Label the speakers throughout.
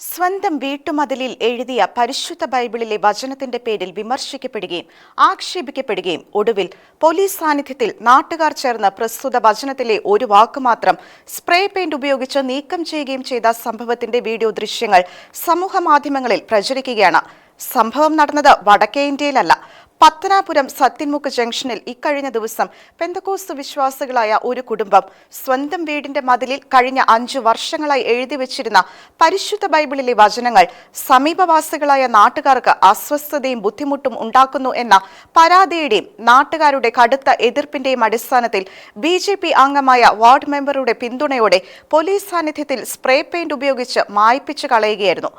Speaker 1: സ്വന്തം വീട്ടുമതിലിൽ എഴുതിയ പരിശുദ്ധ ബൈബിളിലെ വചനത്തിന്റെ പേരിൽ വിമർശിക്കപ്പെടുകയും ആക്ഷേപിക്കപ്പെടുകയും ഒടുവിൽ പോലീസ് സാന്നിധ്യത്തിൽ നാട്ടുകാർ ചേർന്ന് പ്രസ്തുത വചനത്തിലെ ഒരു വാക്ക് മാത്രം സ്പ്രേ പെയിന്റ് ഉപയോഗിച്ച് നീക്കം ചെയ്യുകയും ചെയ്ത സംഭവത്തിന്റെ വീഡിയോ ദൃശ്യങ്ങൾ സമൂഹ മാധ്യമങ്ങളിൽ പ്രചരിക്കുകയാണ്. സംഭവം നടന്നത് വടക്കേ ഇന്ത്യയിലല്ല പത്തനാപുരം സത്യൻമുക്ക് ജംഗ്ഷനിൽ ഇക്കഴിഞ്ഞ ദിവസം പെന്തക്കോസ് വിശ്വാസികളായ ഒരു കുടുംബം സ്വന്തം വീടിന്റെ മതിലിൽ കഴിഞ്ഞ അഞ്ചു വർഷങ്ങളായി എഴുതി വെച്ചിരുന്ന പരിശുദ്ധ ബൈബിളിലെ വചനങ്ങൾ സമീപവാസികളായ നാട്ടുകാർക്ക് അസ്വസ്ഥതയും ബുദ്ധിമുട്ടും ഉണ്ടാക്കുന്നു എന്ന പരാതിയുടെയും നാട്ടുകാരുടെ കടുത്ത എതിർപ്പിന്റെയും അടിസ്ഥാനത്തിൽ ബി ജെ പി അംഗമായ വാർഡ് മെമ്പറുടെ പിന്തുണയോടെ പോലീസ് സാന്നിധ്യത്തിൽ സ്പ്രേ പെയിന്റ് ഉപയോഗിച്ച് മായ്പിച്ചു കളയുകയായിരുന്നു.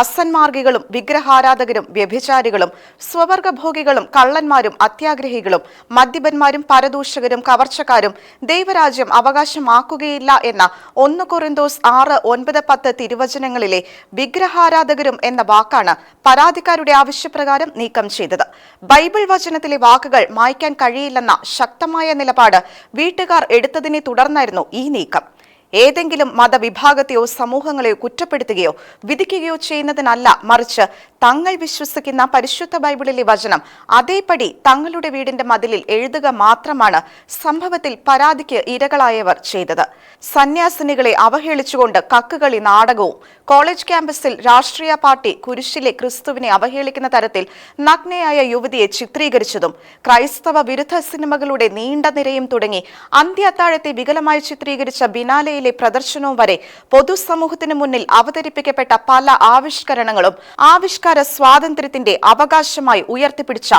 Speaker 1: അസന്മാർഗികളും വിഗ്രഹാരാധകരും വ്യഭിചാരികളും സ്വവർഗഭോഗികളും കള്ളന്മാരും അത്യാഗ്രഹികളും മദ്യപന്മാരും പരദൂഷകരും കവർച്ചക്കാരും ദൈവരാജ്യം അവകാശമാക്കുകയില്ല എന്ന ഒന്ന് കൊറിന്തോസ് ആറ് ഒൻപത് പത്ത് തിരുവചനങ്ങളിലെ വിഗ്രഹാരാധകരും എന്ന വാക്കാണ് പരാതിക്കാരുടെ ആവശ്യപ്രകാരം നീക്കം ചെയ്തത്. ബൈബിൾ വചനത്തിലെ വാക്കുകൾ മായ്ക്കാൻ കഴിയില്ലെന്ന ശക്തമായ നിലപാട് വീട്ടുകാർ എടുത്തതിനെ തുടർന്നായിരുന്നു ഈ നീക്കം. ഏതെങ്കിലും മതവിഭാഗത്തെയോ സമൂഹങ്ങളെയോ കുറ്റപ്പെടുത്തുകയോ വിധിക്കുകയോ ചെയ്യുന്നതിനല്ല മറിച്ച് തങ്ങൾ വിശ്വസിക്കുന്ന പരിശുദ്ധ ബൈബിളിലെ വചനം. അതേപടി തങ്ങളുടെ വീടിന്റെ മതിലിൽ എഴുതുക മാത്രമാണ് സംഭവത്തിൽ പരാതിക്ക് ഇരകളായവർ ചെയ്തത്. സന്യാസിനികളെ അവഹേളിച്ചുകൊണ്ട് കക്കുകളി നാടകവും കോളേജ് ക്യാമ്പസിൽ രാഷ്ട്രീയ പാർട്ടി കുരിശിലെ ക്രിസ്തുവിനെ അവഹേളിക്കുന്ന തരത്തിൽ നഗ്നയായ യുവതിയെ ചിത്രീകരിച്ചതും ക്രൈസ്തവ വിരുദ്ധ സിനിമകളുടെ നീണ്ട നിരയും തുടങ്ങി അന്ത്യത്താഴത്തെ വികലമായി ചിത്രീകരിച്ച ബിനാലയിൽ ജില്ലയിലെ പ്രദർശനവും വരെ പൊതുസമൂഹത്തിന് മുന്നിൽ അവതരിപ്പിക്കപ്പെട്ട പല ആവിഷ്കരണങ്ങളും ആവിഷ്കാര സ്വാതന്ത്ര്യത്തിന്റെ അവകാശമായി ഉയർത്തിപ്പിടിച്ച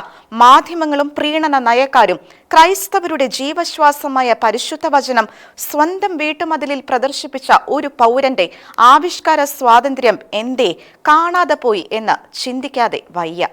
Speaker 1: മാധ്യമങ്ങളും പ്രീണന നയക്കാരും ക്രൈസ്തവരുടെ ജീവശ്വാസമായ പരിശുദ്ധ വചനം സ്വന്തം വീട്ടുമതിലിൽ പ്രദർശിപ്പിച്ച ഒരു പൗരന്റെ ആവിഷ്കാര സ്വാതന്ത്ര്യം എന്തേ കാണാതെ പോയി എന്ന് ചിന്തിക്കാതെ വയ്യ.